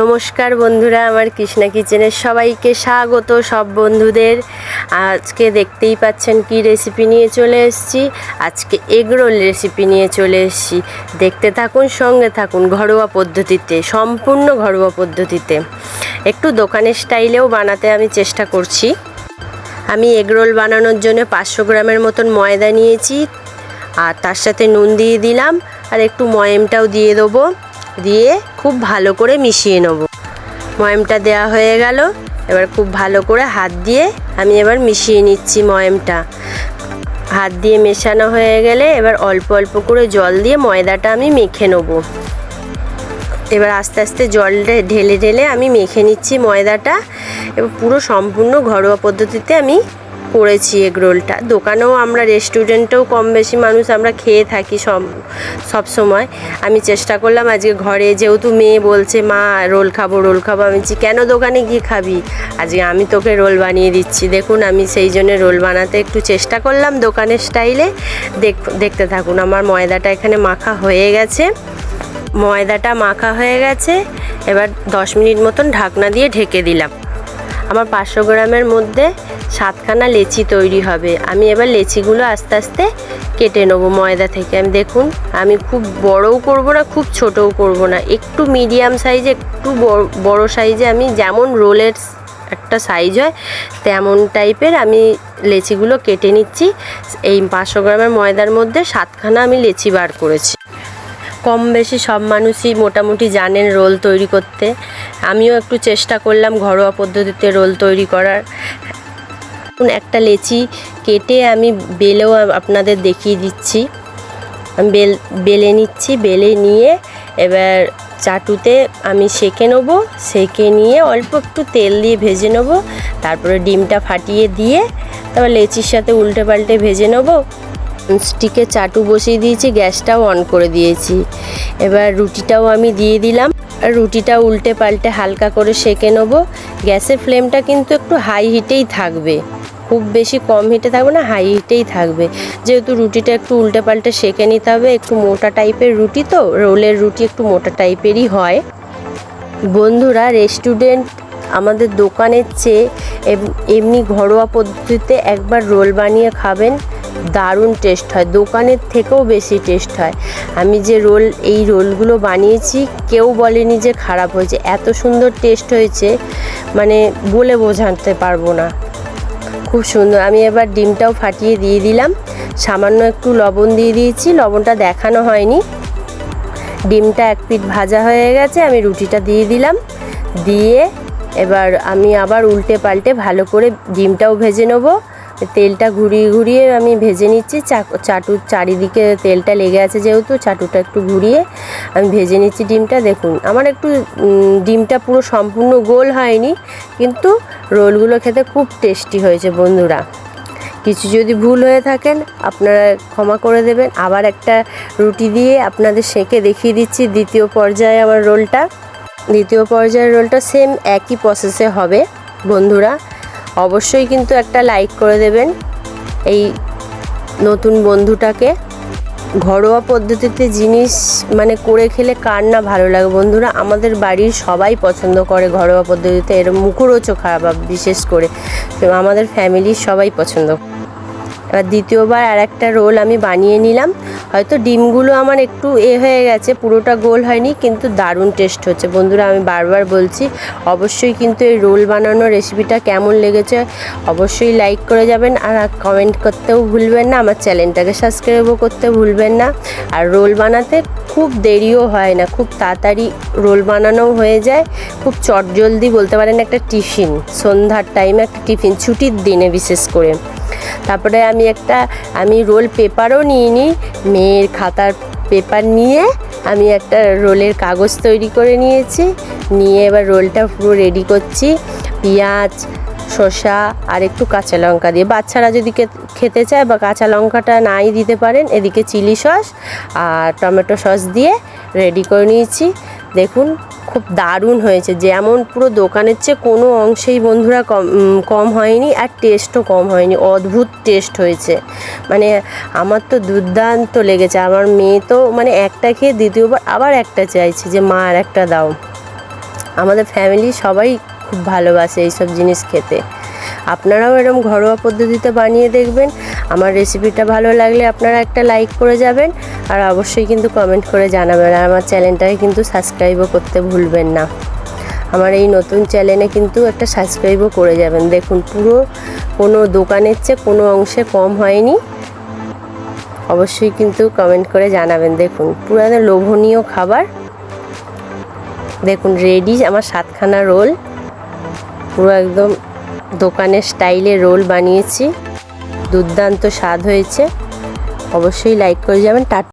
নমস্কার বন্ধুরা, আমার কৃষ্ণা কিচেনের সবাইকে স্বাগত সব বন্ধুদের। আজকে দেখতেই পাচ্ছেন কি রেসিপি নিয়ে চলে এসেছি। আজকে এগরোল রেসিপি নিয়ে চলে এসেছি। দেখতে থাকুন, সঙ্গে থাকুন ঘরোয়া পদ্ধতিতে, সম্পূর্ণ ঘরোয়া পদ্ধতিতে। একটু দোকানের স্টাইলেও বানাতে আমি চেষ্টা করছি। আমি এগরোল বানানোর জন্য পাঁচশো গ্রামের মতন ময়দা নিয়েছি, আর তার সাথে নুন দিয়ে দিলাম, আর একটু ময়েমটাও দিয়ে দেবো। দিয়ে খুব ভালো করে মিশিয়ে নেব। ময়েমটা দেওয়া হয়ে গেল। এবার খুব ভালো করে হাত দিয়ে আমি এবার মিশিয়ে নিচ্ছি ময়েমটা। হাত দিয়ে মেশানো হয়ে গেলে এবার অল্প অল্প করে জল দিয়ে ময়দাটা আমি মেখে নেব। এবার আস্তে আস্তে জলটা ঢেলে ঢেলে আমি মেখে নিচ্ছি ময়দাটা। এবার পুরো সম্পূর্ণ ঘরোয়া পদ্ধতিতে আমি করেছি এগ রোলটা দোকানেও আমরা, রেস্টুরেন্টেও কম বেশি মানুষ আমরা খেয়ে থাকি সব সব সময়। আমি চেষ্টা করলাম আজকে ঘরে, যেহেতু মেয়ে বলছে, মা, রোল খাব রোল খাব। আমি বলছি, কেন দোকানে গিয়ে খাবি? আজকে আমি তোকে রোল বানিয়ে দিচ্ছি। দেখুন, আমি সেই জন্য রোল বানাতে একটু চেষ্টা করলাম দোকানের স্টাইলে। দেখ, দেখতে থাকুন, আমার ময়দাটা এখানে মাখা হয়ে গেছে। ময়দাটা মাখা হয়ে গেছে। এবার দশ মিনিট মতন ঢাকনা দিয়ে ঢেকে দিলাম। আমার পাঁচশো গ্রামের মধ্যে সাতখানা লেচি তৈরি হবে। আমি এবার লেচিগুলো আস্তে আস্তে কেটে নেব ময়দা থেকে। আমি দেখুন, আমি খুব বড়ও করব না, খুব ছোটও করব না। একটু মিডিয়াম সাইজে, একটু বড়- সাইজে আমি যেমন রোলের একটা সাইজ হয়, তেমন টাইপের আমি লেচিগুলো কেটে নিচ্ছি। এই পাঁচশো গ্রামের ময়দার মধ্যে সাতখানা আমি লেচি বার করেছি। কম বেশি সব মানুষই মোটামুটি জানেন রোল তৈরি করতে। আমিও একটু চেষ্টা করলাম ঘরোয়া পদ্ধতিতে রোল তৈরি করার। একটা লেচি কেটে আমি বেলেও আপনাদের দেখিয়ে দিচ্ছি। আমি বেল, বেলে নিচ্ছি, বেলে নিয়ে এবার চাটুতে আমি সেঁকে নেব, সেঁকে নিয়ে অল্প একটু তেল দিয়ে ভেজে নেব, তারপরে ডিমটা ফাটিয়ে দিয়ে তারপর লেচির সাথে উল্টে পাল্টে ভেজে নেব। স্টিকে চাটু বসিয়ে দিয়েছি, গ্যাসটাও অন করে দিয়েছি। এবার রুটিটাও আমি দিয়ে দিলাম। আর রুটিটা উল্টে পাল্টে হালকা করে সেঁকে নেব। গ্যাসের ফ্লেমটা কিন্তু একটু হাই হিটেই থাকবে। খুব বেশি কম হিটে থাকবে না, হাই হিটেই থাকবে। যেহেতু রুটিটা একটু উল্টে পাল্টে সেঁকে নিতে হবে, একটু মোটা টাইপের রুটি তো, রোলের রুটি একটু মোটা টাইপেরই হয়। বন্ধুরা, রেস্টুরেন্ট আমাদের দোকানের চেয়ে এম- এমনি ঘরোয়া পদ্ধতিতে একবার রোল বানিয়ে খাবেন। দারুণ টেস্ট হয়। দোকানের থেকেও বেশি টেস্ট হয়। আমি যে রোল, এই রোলগুলো বানিয়েছি, কেউ বলেনি যে খারাপ হয়েছে। এত সুন্দর টেস্ট হয়েছে মানে বলে বোঝাতে পারব না। খুব সুন্দর। আমি এবার ডিমটাও ফাটিয়ে দিয়ে দিলাম। সামান্য একটু লবণ দিয়ে দিয়েছি। লবণটা দেখানো হয়নি। ডিমটা এক পিঠ ভাজা হয়ে গেছে। আমি রুটিটা দিয়ে দিলাম। দিয়ে এবার আমি আবার উল্টে পাল্টে ভালো করে ডিমটাও ভেজে নেব। তেলটা ঘুরিয়ে ঘুরিয়ে আমি ভেজে নিচ্ছি। চাটুর চারিদিকে তেলটা লেগে আছে যেহেতু, চাটুটা একটু ঘুরিয়ে আমি ভেজে নিচ্ছি ডিমটা। দেখুন, আমার একটু ডিমটা পুরো সম্পূর্ণ গোল হয়নি, কিন্তু রোলগুলো খেতে খুব টেস্টি হয়েছে বন্ধুরা। কিছু যদি ভুল হয়ে থাকেন, আপনারা ক্ষমা করে দেবেন। আবার একটা রুটি দিয়ে আপনাদের সেঁকে দেখিয়ে দিচ্ছি দ্বিতীয় পর্যায়ে আমার রোলটা। দ্বিতীয় পর্যায়ের রোলটা সেম একই প্রসেসে হবে, বন্ধুরা। অবশ্যই কিন্তু একটা লাইক করে দেবেন। এই নতুন বন্ধুটাকে। ঘরোয়া পদ্ধতিতে জিনিস মানে করে খেলে কার না ভালো লাগে বন্ধুরা? আমাদের বাড়ির সবাই পছন্দ করে ঘরোয়া পদ্ধতিতে। এর মুখরোচক খাবার বিশেষ করে। আমাদের ফ্যামিলির সবাই পছন্দ এবার দ্বিতীয়বার আর একটা রোল আমি বানিয়ে নিলাম। হয়তো ডিমগুলো আমার একটু এ হয়ে গেছে, পুরোটা গোল হয়নি, কিন্তু দারুণ টেস্ট হচ্ছে। বন্ধুরা, আমি বারবার বলছি, অবশ্যই কিন্তু এই রোল বানানোর রেসিপিটা কেমন লেগেছে অবশ্যই লাইক করে যাবেন আর কমেন্ট করতেও ভুলবেন না, আমার চ্যানেলটাকে সাবস্ক্রাইবও করতে ভুলবেন না। আর রোল বানাতে খুব দেরিও হয় না, খুব তাড়াতাড়ি রোল বানানোও হয়ে যায়, খুব চটজলদি বলতে পারেন একটা টিফিন, সন্ধ্যার টাইমে একটা টিফিন, ছুটির দিনে বিশেষ করে। তারপরে আমি একটা, আমি রোল পেপারও নিয়ে নিই মেয়ের খাতার পেপার নিয়ে আমি একটা রোলের কাগজ তৈরি করে নিয়েছি, নিয়ে এবার রোলটা পুরো রেডি করছি, পেঁয়াজ, শসা আর একটু কাঁচা লঙ্কা দিয়ে। বাচ্চারা যদি খেতে চায় বা কাঁচা লঙ্কাটা নাই দিতে পারেন, এদিকে চিলি সস আর টমেটো সস দিয়ে রেডি করে নিয়েছি। দেখুন খুব দারুণ হয়েছে। যেমন পুরো দোকানের চেয়ে কোনো অংশেই বন্ধুরা কম কম হয়নি আর টেস্টও কম হয়নি। অদ্ভুত টেস্ট হয়েছে। মানে আমার তো দুর্দান্ত লেগেছে। আমার মেয়ে তো মানে একটা খেয়ে দ্বিতীয়বার আবার একটা চাইছে যে, মা, আর একটা দাও। আমাদের ফ্যামিলি সবাই খুব ভালোবাসে এইসব জিনিস খেতে। আপনারাও এরকম ঘরোয়া পদ্ধতিতে বানিয়ে দেখবেন। আমার রেসিপিটা ভালো লাগলে আপনারা একটা লাইক করে যাবেন। আর অবশ্যই কিন্তু কমেন্ট করে জানাবেন আর আমার চ্যানেলটাকে কিন্তু সাবস্ক্রাইবও করতে ভুলবেন না। আমার এই নতুন চ্যানেলে কিন্তু একটা সাবস্ক্রাইবও করে যাবেন। দেখুন, পুরো কোনো দোকানের চেয়ে কোনো অংশে কম হয়নি। অবশ্যই কিন্তু কমেন্ট করে জানাবেন। দেখুন পুরো একদম লোভনীয় খাবার। দেখুন রেডি আমার সাতখানা রোল পুরো একদম দোকানের স্টাইলে রোল বানিয়েছি। দুর্দান্ত স্বাদ হয়েছে। অবশ্যই লাইক করে যাবেন। টাটা।